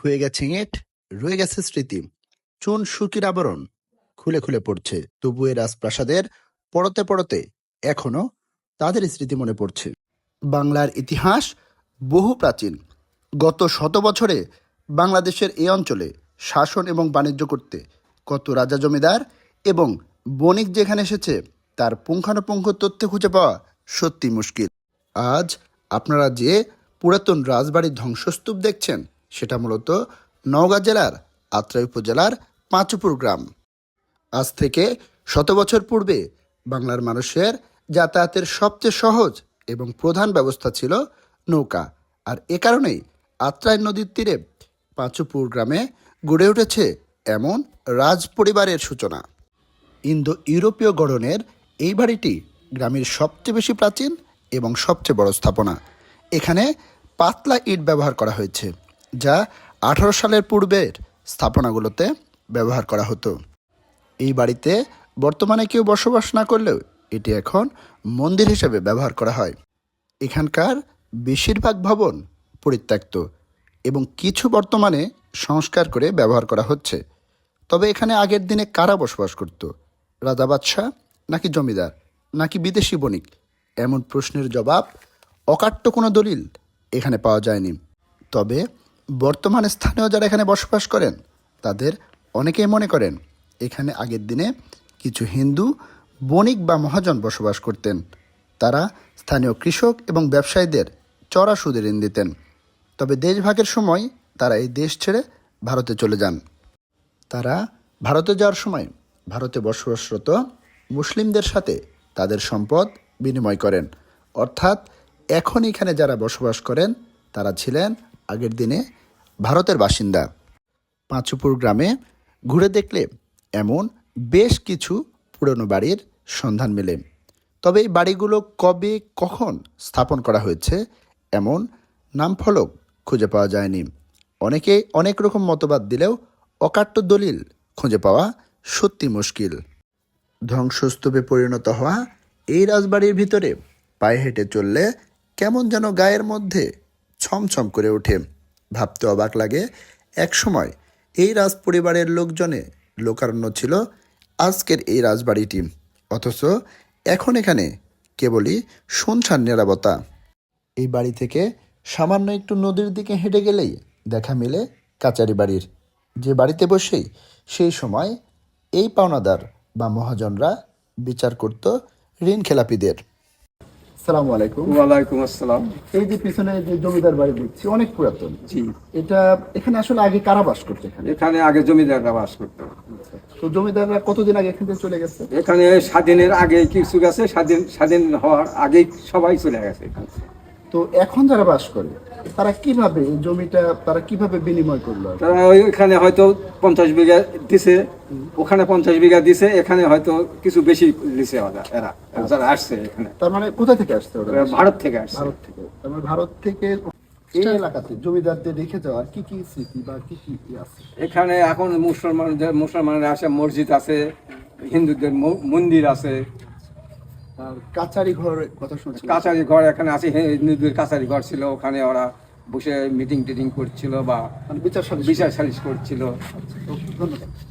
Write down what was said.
ক্ষয়ে গেছে ইট, রয়ে গেছে স্মৃতি। চুন সুকির আবরণ খুলে খুলে পড়ছে। তবু এ রাজপ্রাসাদের পড়তে পড়তে এখনও তাদের স্মৃতি মনে পড়ছে। বাংলার ইতিহাস বহু প্রাচীন। গত শত বছরে বাংলাদেশের এই অঞ্চলে শাসন এবং বাণিজ্য করতে কত রাজা জমিদার এবং বণিক যেখানে এসেছে, তার পুঙ্খানুপুঙ্খ তথ্য খুঁজে পাওয়া সত্যি মুশকিল। আজ আপনারা যে পুরাতন রাজবাড়ির ধ্বংসস্তূপ দেখছেন সেটা মূলত নওগাঁ জেলার, আত্রাই উপজেলার পাঁচপুর গ্রাম। আজ থেকে শত বছর পূর্বে বাংলার মানুষের যাতায়াতের সবচেয়ে সহজ এবং প্রধান ব্যবস্থা ছিল নৌকা। আর এ কারণেই আত্রাই নদীর তীরে পাঁচুপুর গ্রামে গড়ে উঠেছে এমন রাজ পরিবারের সূচনা। ইন্দো ইউরোপীয় গড়নের এই বাড়িটি গ্রামের সবচেয়ে বেশি প্রাচীন এবং সবচেয়ে বড় স্থাপনা। এখানে পাতলা ইট ব্যবহার করা হয়েছে। যা আঠারো সালের পূর্বের স্থাপনাগুলোতে ব্যবহার করা হতো। এই বাড়িতে বর্তমানে কেউ বসবাস না করলেও এটি এখন মন্দির হিসেবে ব্যবহার করা হয়। এখানকার বেশিরভাগ ভবন পরিত্যক্ত এবং কিছু বর্তমানে সংস্কার করে ব্যবহার করা হচ্ছে। তবে এখানে আগের দিনে কারা বসবাস করত? রাজা বাদশাহ নাকি জমিদার, নাকি বিদেশি বণিক? এমন প্রশ্নের জবাব অকাট্য কোনো দলিল এখানে পাওয়া যায়নি। তবে বর্তমানে স্থানীয় যারা এখানে বসবাস করেন, তাদের অনেকেই মনে করেন, এখানে আগের দিনে কিছু হিন্দু বণিক বা মহাজন বসবাস করতেন। তারা স্থানীয় কৃষক এবং ব্যবসায়ীদের চড়া সুদে ঋণ দিতেন। তবে দেশভাগের সময় তারা এই দেশ ছেড়ে ভারতে চলে যান। তারা ভারতে যাওয়ার সময় ভারতে বসবাসরত মুসলিমদের সাথে তাদের সম্পদ বিনিময় করেন। অর্থাৎ এখন এখানে যারা বসবাস করেন, তারা ছিলেন আগের দিনে ভারতের বাসিন্দা। পাঁচুপুর গ্রামে ঘুরে দেখলে এমন বেশ কিছু পুরনো বাড়ির সন্ধান মেলে। তবে এই বাড়িগুলো কবে কখন স্থাপন করা হয়েছে এমন নামফলক খুঁজে পাওয়া যায়নি। অনেকে অনেক রকম মতবাদ দিলেও অকাট্য দলিল খুঁজে পাওয়া সত্যি মুশকিল। ধ্বংসস্তূপে পরিণত হওয়া এই রাজবাড়ির ভিতরে পায়ে হেঁটে চললে কেমন যেন গায়ের মধ্যে ছমছম করে ওঠে। ভাবতে অবাক লাগে, একসময় এই রাজ পরিবারের লোকজনে লোকারণ্য ছিল আজকের এই রাজবাড়িটি। অথচ এখন এখানে কেবলই শুনছান নিরাপত্তা। এই বাড়ি থেকে সামান্য একটু নদীর দিকে হেঁটে গেলেই দেখা মিলে কাচারি বাড়ির। যে বাড়িতে বসেই সেই সময় এই পাওনাদার বা মহাজনরা বিচার করত ঋণ খেলাপিদের সালামু আলাইকুম। ওয়ালাইকুম আসসালাম। এই যে পিছনে যে জমিদার বাড়ি দেখছি অনেক পুরাতন। জি। এটা এখানে আসলে আগে কারা বাস করতো এখানে? এখানে আগে জমিদাররা বাস করতো। তো জমিদাররা কতদিন আগে এখান থেকে চলে গেছে? এখানে স্বাধীনের আগে কিছু গেছে স্বাধীন স্বাধীন হওয়ার আগেই সবাই চলে গেছে এখানে। তো এখন যারা বাস করে তারা কীভাবে জমিটা তারা কীভাবে বিনিময় করল? তারা ওই- ওইখানে হয়তো পঞ্চাশ বিঘা দিছে ওখানে পঞ্চাশ বিঘা দিছে এখানে হয়তো কিছু বেশি দিছে এরা যারা আসছে এখানে। তার মানে কোথা থেকে আসছে ওরা? ভারত থেকে আসছে। ভারত থেকে। তার মানে ভারত থেকে এই এলাকাতে জমিদারদের রেখে যাওয়ার কি কি স্মৃতি বা কি কি ই আছে? এখানে এখন মুসলমানদের মুসলমানরা আসে মসজিদ আছে হিন্দুদের মন্দির আছে আর কাচারি ঘরের কথা শুনছি কাছারি ঘর এখানে আছে হিন্দুদের কাছারি ঘর ছিল ওখানে ওরা বসে মিটিং টিটিং করছিল বা বিচার বিচার সালিশ করছিল। ধন্যবাদ।